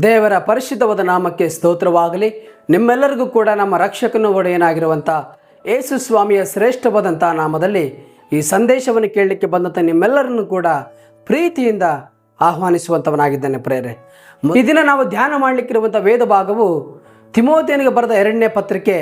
ದೇವರ ಪರಿಶುದ್ಧವಾದ ನಾಮಕ್ಕೆ ಸ್ತೋತ್ರವಾಗಲಿ. ನಿಮ್ಮೆಲ್ಲರಿಗೂ ಕೂಡ ನಮ್ಮ ರಕ್ಷಕನು ಒಡೆಯನಾಗಿರುವಂಥ ಯೇಸು ಸ್ವಾಮಿಯ ಶ್ರೇಷ್ಠವಾದಂಥ ನಾಮದಲ್ಲಿ ಈ ಸಂದೇಶವನ್ನು ಕೇಳಲಿಕ್ಕೆ ಬಂದಂಥ ನಿಮ್ಮೆಲ್ಲರನ್ನು ಕೂಡ ಪ್ರೀತಿಯಿಂದ ಆಹ್ವಾನಿಸುವಂಥವನಾಗಿದ್ದಾನೆ ಪ್ರೇರೆ. ಈ ದಿನ ನಾವು ಧ್ಯಾನ ಮಾಡಲಿಕ್ಕಿರುವಂಥ ವೇದ ಭಾಗವು ತಿಮೋತಿಯನಿಗೆ ಬರೆದ ಎರಡನೇ ಪತ್ರಿಕೆ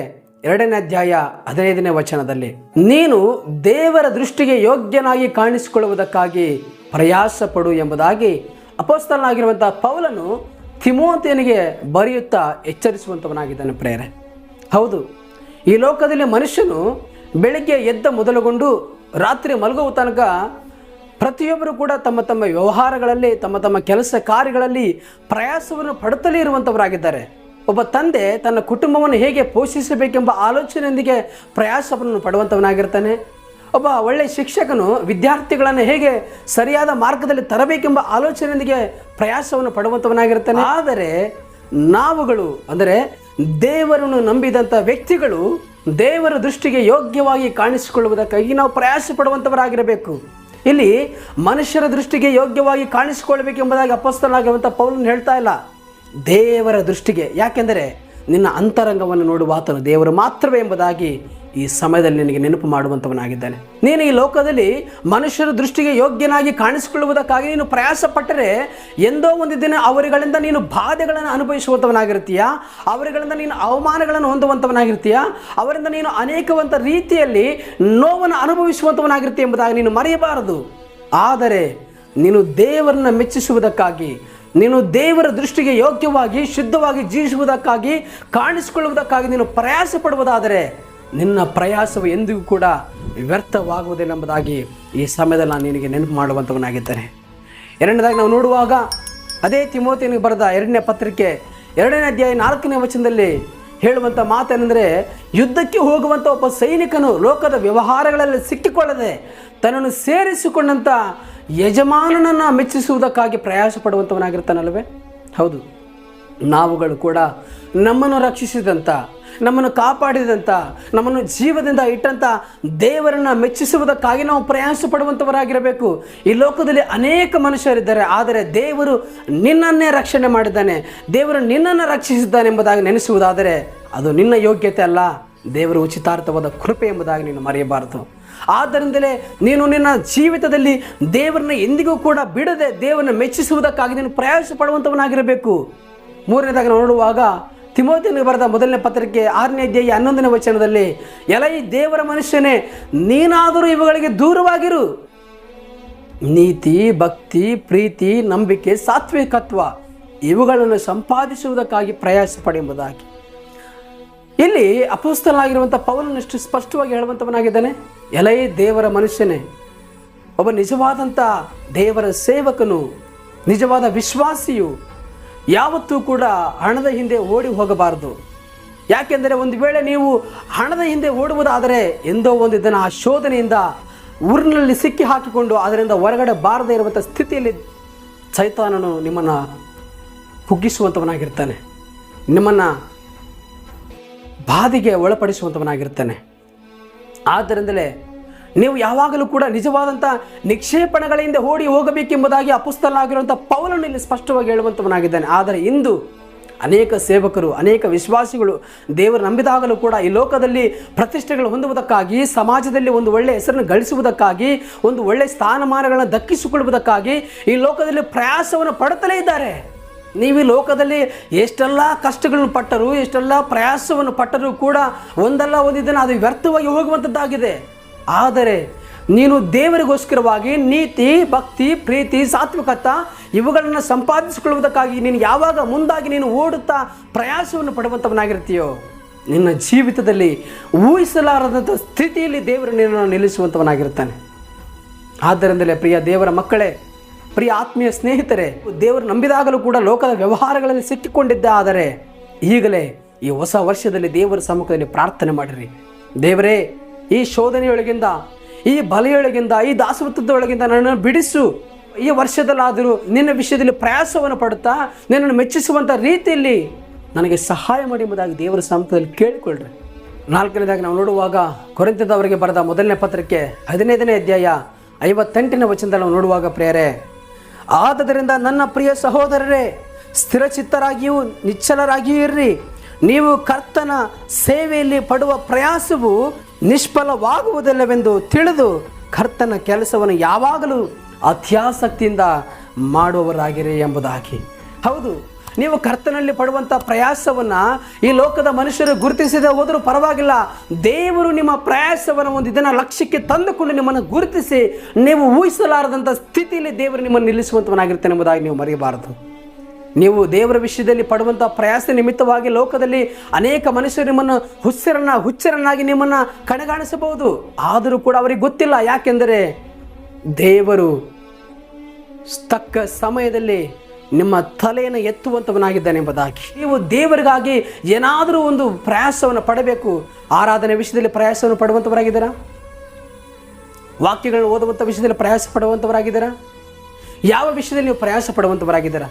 ಎರಡನೇ ಅಧ್ಯಾಯ ಹದಿನೈದನೇ ವಚನದಲ್ಲಿ, ನೀನು ದೇವರ ದೃಷ್ಟಿಗೆ ಯೋಗ್ಯನಾಗಿ ಕಾಣಿಸಿಕೊಳ್ಳುವುದಕ್ಕಾಗಿ ಪ್ರಯಾಸ ಪಡು ಎಂಬುದಾಗಿ ಅಪೋಸ್ತಲನಾಗಿರುವಂಥ ಪೌಲನು ತಿಮೋತಿಯನಿಗೆ ಬರೆಯುತ್ತಾ ಎಚ್ಚರಿಸುವಂಥವನಾಗಿದ್ದಾನೆ ಪ್ರೇರೆ. ಹೌದು, ಈ ಲೋಕದಲ್ಲಿ ಮನುಷ್ಯನು ಬೆಳಿಗ್ಗೆ ಎದ್ದ ಮೊದಲುಗೊಂಡು ರಾತ್ರಿ ಮಲಗುವ ತನಕ ಪ್ರತಿಯೊಬ್ಬರು ಕೂಡ ತಮ್ಮ ತಮ್ಮ ವ್ಯವಹಾರಗಳಲ್ಲಿ, ತಮ್ಮ ತಮ್ಮ ಕೆಲಸ ಕಾರ್ಯಗಳಲ್ಲಿ ಪ್ರಯಾಸವನ್ನು ಪಡುತ್ತಲೇ ಇರುವಂಥವರಾಗಿದ್ದಾರೆ ಒಬ್ಬ ತಂದೆ ತನ್ನ ಕುಟುಂಬವನ್ನು ಹೇಗೆ ಪೋಷಿಸಬೇಕೆಂಬ ಆಲೋಚನೆಯೊಂದಿಗೆ ಪ್ರಯಾಸವನ್ನು ಪಡುವಂಥವನಾಗಿರ್ತಾನೆ ಒಬ್ಬ ಒಳ್ಳೆಯ ಶಿಕ್ಷಕನು ವಿದ್ಯಾರ್ಥಿಗಳನ್ನು ಹೇಗೆ ಸರಿಯಾದ ಮಾರ್ಗದಲ್ಲಿ ತರಬೇಕೆಂಬ ಆಲೋಚನೆಯೊಂದಿಗೆ ಪ್ರಯಾಸವನ್ನು ಪಡುವಂಥವನಾಗಿರ್ತಾನೆ. ಆದರೆ ನಾವುಗಳು, ಅಂದರೆ ದೇವರನ್ನು ನಂಬಿದಂಥ ವ್ಯಕ್ತಿಗಳು ದೇವರ ದೃಷ್ಟಿಗೆ ಯೋಗ್ಯವಾಗಿ ಕಾಣಿಸಿಕೊಳ್ಳುವುದಕ್ಕಾಗಿ ನಾವು ಪ್ರಯಾಸ ಪಡುವಂಥವರಾಗಿರಬೇಕು. ಇಲ್ಲಿ ಮನುಷ್ಯರ ದೃಷ್ಟಿಗೆ ಯೋಗ್ಯವಾಗಿ ಕಾಣಿಸಿಕೊಳ್ಬೇಕೆಂಬುದಾಗಿ ಅಪಸ್ತನಾಗಿರುವಂಥ ಪೌಲನ್ನು ಹೇಳ್ತಾ ಇಲ್ಲ. ದೇವರ ದೃಷ್ಟಿಗೆ, ಯಾಕೆಂದರೆ ನಿನ್ನ ಅಂತರಂಗವನ್ನು ನೋಡುವ ಆತನು ದೇವರು ಮಾತ್ರವೇ ಎಂಬುದಾಗಿ ಈ ಸಮಯದಲ್ಲಿ ನಿನಗೆ ನೆನಪು ಮಾಡುವಂಥವನಾಗಿದ್ದಾನೆ. ನೀನು ಈ ಲೋಕದಲ್ಲಿ ಮನುಷ್ಯರ ದೃಷ್ಟಿಗೆ ಯೋಗ್ಯನಾಗಿ ಕಾಣಿಸಿಕೊಳ್ಳುವುದಕ್ಕಾಗಿ ನೀನು ಪ್ರಯಾಸ ಪಟ್ಟರೆ ಎಂದೋ ಒಂದು ದಿನ ಅವರುಗಳಿಂದ ನೀನು ಬಾಧೆಗಳನ್ನು ಅನುಭವಿಸುವಂಥವನಾಗಿರ್ತೀಯ? ಅವರುಗಳಿಂದ ನೀನು ಅವಮಾನಗಳನ್ನು ಹೊಂದುವಂಥವನಾಗಿರ್ತೀಯ? ಅವರಿಂದ ನೀನು ಅನೇಕವಂಥ ರೀತಿಯಲ್ಲಿ ನೋವನ್ನು ಅನುಭವಿಸುವಂಥವನಾಗಿರ್ತೀಯ ಎಂಬುದಾಗಿ ನೀನು ಮರೆಯಬಾರದು. ಆದರೆ ನೀನು ದೇವರನ್ನ ಮೆಚ್ಚಿಸುವುದಕ್ಕಾಗಿ, ನೀನು ದೇವರ ದೃಷ್ಟಿಗೆ ಯೋಗ್ಯವಾಗಿ, ಶುದ್ಧವಾಗಿ ಜೀವಿಸುವುದಕ್ಕಾಗಿ, ಕಾಣಿಸಿಕೊಳ್ಳುವುದಕ್ಕಾಗಿ ನೀನು ಪ್ರಯಾಸ ಪಡುವುದಾದರೆ ನಿನ್ನ ಪ್ರಯಾಸವು ಎಂದಿಗೂ ಕೂಡ ವ್ಯರ್ಥವಾಗುವುದಿಲ್ಲ ಎಂಬುದಾಗಿ ಈ ಸಮಯದಲ್ಲಿ ನಾನು ನಿನಗೆ ನೆನಪು ಮಾಡುವಂಥವನಾಗಿದ್ದೇನೆ. ಎರಡನೇದಾಗಿ ನಾವು ನೋಡುವಾಗ ಅದೇ ತಿಮೋತಿಯನ್ನು ಬರೆದ ಎರಡನೇ ಪತ್ರಿಕೆ ಎರಡನೇ ಅಧ್ಯಾಯ ನಾಲ್ಕನೇ ವಚನದಲ್ಲಿ ಹೇಳುವಂಥ ಮಾತೇನೆಂದರೆ, ಯುದ್ಧಕ್ಕೆ ಹೋಗುವಂಥ ಒಬ್ಬ ಸೈನಿಕನು ಲೋಕದ ವ್ಯವಹಾರಗಳಲ್ಲಿ ಸಿಕ್ಕಿಕೊಳ್ಳದೆ ತನ್ನನ್ನು ಸೇರಿಸಿಕೊಂಡಂಥ ಯಜಮಾನನನ್ನು ಮೆಚ್ಚಿಸುವುದಕ್ಕಾಗಿ ಪ್ರಯಾಸ ಪಡುವಂಥವನಾಗಿರ್ತಾನಲ್ವೇ ಹೌದು, ನಾವುಗಳು ಕೂಡ ನಮ್ಮನ್ನು ರಕ್ಷಿಸಿದಂಥ ನಮ್ಮನ್ನು ಕಾಪಾಡಿದಂಥ ನಮ್ಮನ್ನು ಜೀವದಿಂದ ಇಟ್ಟಂಥ ದೇವರನ್ನು ಮೆಚ್ಚಿಸುವುದಕ್ಕಾಗಿ ನಾವು ಪ್ರಯಾಸ ಪಡುವಂಥವರಾಗಿರಬೇಕು ಈ ಲೋಕದಲ್ಲಿ ಅನೇಕ ಮನುಷ್ಯರಿದ್ದಾರೆ, ಆದರೆ ದೇವರು ನಿನ್ನನ್ನೇ ರಕ್ಷಣೆ ಮಾಡಿದ್ದಾನೆ. ದೇವರು ನಿನ್ನನ್ನು ರಕ್ಷಿಸಿದ್ದಾನೆ ಎಂಬುದಾಗಿ ನೆನೆಸುವುದಾದರೆ ಅದು ನಿನ್ನ ಯೋಗ್ಯತೆ ಅಲ್ಲ. ದೇವರ ಉಚಿತಾರ್ಥವಾದ ಕೃಪೆ ಎಂಬುದಾಗಿ ನೀನು ಮರೆಯಬಾರದು. ಆದ್ದರಿಂದಲೇ ನೀನು ನಿನ್ನ ಜೀವಿತದಲ್ಲಿ ದೇವರನ್ನ ಎಂದಿಗೂ ಕೂಡ ಬಿಡದೆ ದೇವರನ್ನ ಮೆಚ್ಚಿಸುವುದಕ್ಕಾಗಿ ನೀನು ಪ್ರಯಾಸ ಪಡುವಂಥವನಾಗಿರಬೇಕು ಮೂರನೇದಾಗಿ ನೋಡುವಾಗ ತಿಮೋತಿನಿಗೆ ಬರೆದ ಮೊದಲನೇ ಪತ್ರಿಕೆ ಆರನೇ ಅಧ್ಯಾಯ ಹನ್ನೊಂದನೇ ವಚನದಲ್ಲಿ, ಎಲೈ ದೇವರ ಮನುಷ್ಯನೇ, ನೀನಾದರೂ ಇವುಗಳಿಗೆ ದೂರವಾಗಿರು. ನೀತಿ, ಭಕ್ತಿ, ಪ್ರೀತಿ, ನಂಬಿಕೆ, ಸಾತ್ವಿಕತ್ವ ಇವುಗಳನ್ನು ಸಂಪಾದಿಸುವುದಕ್ಕಾಗಿ ಪ್ರಯಾಸ ಪಡೆಯುವುದಾಗಿ ಇಲ್ಲಿ ಅಪೋಸ್ತಲಾಗಿರುವಂಥ ಪೌಲನಷ್ಟು ಸ್ಪಷ್ಟವಾಗಿ ಹೇಳುವಂಥವನಾಗಿದ್ದಾನೆ? ಎಲೈ ದೇವರ ಮನುಷ್ಯನೇ. ಒಬ್ಬ ನಿಜವಾದಂಥ ದೇವರ ಸೇವಕನು, ನಿಜವಾದ ವಿಶ್ವಾಸಿಯು ಯಾವತ್ತೂ ಕೂಡ ಹಣದ ಹಿಂದೆ ಓಡಿ ಹೋಗಬಾರದು. ಯಾಕೆಂದರೆ ಒಂದು ವೇಳೆ ನೀವು ಹಣದ ಹಿಂದೆ ಓಡುವುದಾದರೆ ಎಂದೋ ಒಂದು ದಿನ ಆ ಶೋಧನೆಯಿಂದ ಊರಿನಲ್ಲಿ ಸಿಕ್ಕಿ ಹಾಕಿಕೊಂಡು ಅದರಿಂದ ಹೊರಗಡೆ ಬಾರದೇ ಇರುವಂಥ ಸ್ಥಿತಿಯಲ್ಲಿ ಚೈತಾನನು ನಿಮ್ಮನ್ನು ಕುಗ್ಗಿಸುವಂಥವನಾಗಿರ್ತಾನೆ. ನಿಮ್ಮನ್ನು ಬಾಧೆಗೆ ಒಳಪಡಿಸುವಂಥವನಾಗಿರ್ತಾನೆ. ಆದ್ದರಿಂದಲೇ ನೀವು ಯಾವಾಗಲೂ ಕೂಡ ನಿಜವಾದಂಥ ನಿಕ್ಷೇಪಣಗಳಿಂದ ಓಡಿ ಹೋಗಬೇಕೆಂಬುದಾಗಿ ಅಪುಸ್ತಲಾಗಿರುವಂಥ ಪೌಲನ್ನು ಇಲ್ಲಿ ಸ್ಪಷ್ಟವಾಗಿ ಹೇಳುವಂಥವನಾಗಿದ್ದಾನೆ. ಆದರೆ ಇಂದು ಅನೇಕ ಸೇವಕರು, ಅನೇಕ ವಿಶ್ವಾಸಿಗಳು ದೇವರು ನಂಬಿದಾಗಲೂ ಕೂಡ ಈ ಲೋಕದಲ್ಲಿ ಪ್ರತಿಷ್ಠೆಗಳು ಹೊಂದುವುದಕ್ಕಾಗಿ, ಸಮಾಜದಲ್ಲಿ ಒಂದು ಒಳ್ಳೆಯ ಹೆಸರನ್ನು ಗಳಿಸುವುದಕ್ಕಾಗಿ, ಒಂದು ಒಳ್ಳೆಯ ಸ್ಥಾನಮಾನಗಳನ್ನು ದಕ್ಕಿಸಿಕೊಳ್ಳುವುದಕ್ಕಾಗಿ ಈ ಲೋಕದಲ್ಲಿ ಪ್ರಯಾಸವನ್ನು ಪಡುತ್ತಲೇ ಇದ್ದಾರೆ. ನೀವು ಈ ಲೋಕದಲ್ಲಿ ಎಷ್ಟೆಲ್ಲ ಕಷ್ಟಗಳನ್ನು ಪಟ್ಟರು, ಎಷ್ಟೆಲ್ಲ ಪ್ರಯಾಸವನ್ನು ಪಟ್ಟರೂ ಕೂಡ ಒಂದಲ್ಲ ಒಂದು ಅದು ವ್ಯರ್ಥವಾಗಿ ಹೋಗುವಂಥದ್ದಾಗಿದೆ. ಆದರೆ ನೀನು ದೇವರಿಗೋಸ್ಕರವಾಗಿ ನೀತಿ, ಭಕ್ತಿ, ಪ್ರೀತಿ ಸಾತ್ವಿಕತ ಇವುಗಳನ್ನು ಸಂಪಾದಿಸಿಕೊಳ್ಳುವುದಕ್ಕಾಗಿ ನೀನು ಯಾವಾಗ ಮುಂದಾಗಿ ನೀನು ಓಡುತ್ತಾ ಪ್ರಯಾಸವನ್ನು ಪಡುವಂಥವನಾಗಿರ್ತೀಯೋ, ನಿನ್ನ ಜೀವಿತದಲ್ಲಿ ಊಹಿಸಲಾರದಂಥ ಸ್ಥಿತಿಯಲ್ಲಿ ದೇವರು ನಿನ್ನನ್ನು ನಿಲ್ಲಿಸುವಂಥವನಾಗಿರ್ತಾನೆ ಆದ್ದರಿಂದಲೇ ಪ್ರಿಯ ದೇವರ ಮಕ್ಕಳೇ, ಪ್ರಿಯ ಆತ್ಮೀಯ ಸ್ನೇಹಿತರೆ, ದೇವರು ನಂಬಿದಾಗಲೂ ಕೂಡ ಲೋಕದ ವ್ಯವಹಾರಗಳಲ್ಲಿ ಸಿಕ್ಕಿಕೊಂಡಿದ್ದ ಆದರೆ ಈಗಲೇ ಈ ಹೊಸ ವರ್ಷದಲ್ಲಿ ದೇವರ ಸಮ್ಮುಖದಲ್ಲಿ ಪ್ರಾರ್ಥನೆ ಮಾಡಿರಿ. ದೇವರೇ ಈ ಶೋಧನೆಯೊಳಗಿಂದ, ಈ ಬಲೆಯೊಳಗಿಂದ, ಈ ದಾಸವೃತ್ತದೊಳಗಿಂದ ನನ್ನನ್ನು ಬಿಡಿಸು. ಈ ವರ್ಷದಲ್ಲಾದರೂ ನಿನ್ನ ವಿಷಯದಲ್ಲಿ ಪ್ರಯಾಸವನ್ನು ಪಡುತ್ತಾ, ನಿನ್ನನ್ನು ಮೆಚ್ಚಿಸುವಂಥ ರೀತಿಯಲ್ಲಿ ನನಗೆ ಸಹಾಯ ಮಾಡಿ ಎಂಬುದಾಗಿ ದೇವರ ಸಮ್ಮುಖದಲ್ಲಿ ಕೇಳಿಕೊಳ್ಳ್ರಿ. ನಾಲ್ಕನೇದಾಗಿ ನಾವು ನೋಡುವಾಗ ಕೊರೆಂತದವರಿಗೆ ಬರೆದ ಮೊದಲನೇ ಪತ್ರಕ್ಕೆ ಹದಿನೈದನೇ ಅಧ್ಯಾಯ ಐವತ್ತೆಂಟನೇ ವಚನದಲ್ಲಿ ನಾವು ನೋಡುವಾಗ ಪ್ರಿಯರೇ, ಆದ್ದರಿಂದ ನನ್ನ ಪ್ರಿಯ ಸಹೋದರರೇ, ಸ್ಥಿರಚಿತ್ತರಾಗಿಯೂ ನಿಚ್ಚಲರಾಗಿಯೂ ಇರ್ರಿ. ನೀವು ಕರ್ತನ ಸೇವೆಯಲ್ಲಿ ಪಡುವ ಪ್ರಯಾಸವು ನಿಷ್ಫಲವಾಗುವುದಿಲ್ಲವೆಂದು ತಿಳಿದು ಕರ್ತನ ಕೆಲಸವನ್ನು ಯಾವಾಗಲೂ ಅತ್ಯಾಸಕ್ತಿಯಿಂದ ಮಾಡುವವರಾಗಿರಿ ಎಂಬುದಾಗಿ. ಹೌದು, ನೀವು ಕರ್ತನಲ್ಲಿ ಪಡುವಂಥ ಪ್ರಯಾಸವನ್ನು ಈ ಲೋಕದ ಮನುಷ್ಯರು ಗುರುತಿಸದೆ ಹೋದರೂ ಪರವಾಗಿಲ್ಲ. ದೇವರು ನಿಮ್ಮ ಪ್ರಯಾಸವನ್ನು ಒಂದು ಇದನ್ನು ಲಕ್ಷ್ಯಕ್ಕೆ ತಂದುಕೊಂಡು ನಿಮ್ಮನ್ನು ಗುರುತಿಸಿ, ನೀವು ಊಹಿಸಲಾರದಂಥ ಸ್ಥಿತಿಯಲ್ಲಿ ದೇವರು ನಿಮ್ಮನ್ನು ನಿಲ್ಲಿಸುವಂಥವನಾಗಿರ್ತಾನೆ ಎಂಬುದಾಗಿ ನೀವು ಮರೆಯಬಾರದು. ನೀವು ದೇವರ ವಿಷಯದಲ್ಲಿ ಪಡುವಂಥ ಪ್ರಯಾಸ ನಿಮಿತ್ತವಾಗಿ ಲೋಕದಲ್ಲಿ ಅನೇಕ ಮನುಷ್ಯರು ನಿಮ್ಮನ್ನು ಹುಚ್ಚರನ್ನ ಹುಚ್ಚರನ್ನಾಗಿ ನಿಮ್ಮನ್ನು ಕಣಗಾಣಿಸಬಹುದು. ಆದರೂ ಕೂಡ ಅವರಿಗೆ ಗೊತ್ತಿಲ್ಲ. ಯಾಕೆಂದರೆ ದೇವರು ತಕ್ಕ ಸಮಯದಲ್ಲಿ ನಿಮ್ಮ ತಲೆಯನ್ನು ಎತ್ತುವಂಥವನಾಗಿದ್ದಾನೆ ಎಂಬುದಾಗಿ. ನೀವು ದೇವರಿಗಾಗಿ ಏನಾದರೂ ಒಂದು ಪ್ರಯಾಸವನ್ನು ಪಡಬೇಕು. ಆರಾಧನೆ ವಿಷಯದಲ್ಲಿ ಪ್ರಯಾಸವನ್ನು ಪಡುವಂಥವರಾಗಿದ್ದೀರಾ ವಾಕ್ಯಗಳನ್ನು ಓದುವಂಥ ವಿಷಯದಲ್ಲಿ ಪ್ರಯಾಸ ಪಡುವಂಥವರಾಗಿದ್ದೀರಾ ಯಾವ ವಿಷಯದಲ್ಲಿ ನೀವು ಪ್ರಯಾಸ ಪಡುವಂಥವರಾಗಿದ್ದೀರಾ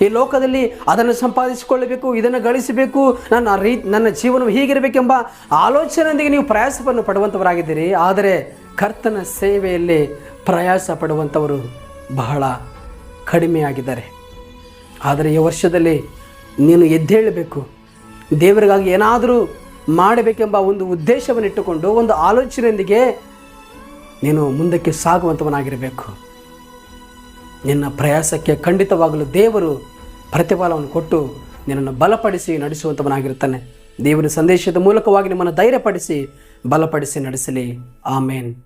ಈ ಲೋಕದಲ್ಲಿ ಅದನ್ನು ಸಂಪಾದಿಸಿಕೊಳ್ಳಬೇಕು, ಇದನ್ನು ಗಳಿಸಬೇಕು, ನನ್ನ ರೀ, ನನ್ನ ಜೀವನವು ಹೀಗಿರಬೇಕೆಂಬ ಆಲೋಚನೆಯೊಂದಿಗೆ ನೀವು ಪ್ರಯಾಸವನ್ನು ಪಡುವಂಥವರಾಗಿದ್ದೀರಿ. ಆದರೆ ಕರ್ತನ ಸೇವೆಯಲ್ಲಿ ಪ್ರಯಾಸ ಪಡುವಂಥವರು ಬಹಳ ಕಡಿಮೆಯಾಗಿದ್ದಾರೆ. ಆದರೆ ಈ ವರ್ಷದಲ್ಲಿ ನೀನು ಎದ್ದೇಳಬೇಕು. ದೇವರಿಗಾಗಿ ಏನಾದರೂ ಮಾಡಬೇಕೆಂಬ ಒಂದು ಉದ್ದೇಶವನ್ನು ಇಟ್ಟುಕೊಂಡು ಒಂದು ಆಲೋಚನೆಯೊಂದಿಗೆ ನೀನು ಮುಂದಕ್ಕೆ ಸಾಗುವಂಥವನಾಗಿರಬೇಕು. ನಿನ್ನ ಪ್ರಯಾಸಕ್ಕೆ ಖಂಡಿತವಾಗಲು ದೇವರು ಪ್ರತಿಫಲವನ್ನು ಕೊಟ್ಟು ನಿನ್ನನ್ನು ಬಲಪಡಿಸಿ ನಡೆಸುವಂಥವನಾಗಿರ್ತಾನೆ ದೇವರ ಸಂದೇಶದ ಮೂಲಕವಾಗಿ ನಿಮ್ಮನ್ನು ಧೈರ್ಯಪಡಿಸಿ ಬಲಪಡಿಸಿ ನಡೆಸಲಿ. ಆಮೇನ್.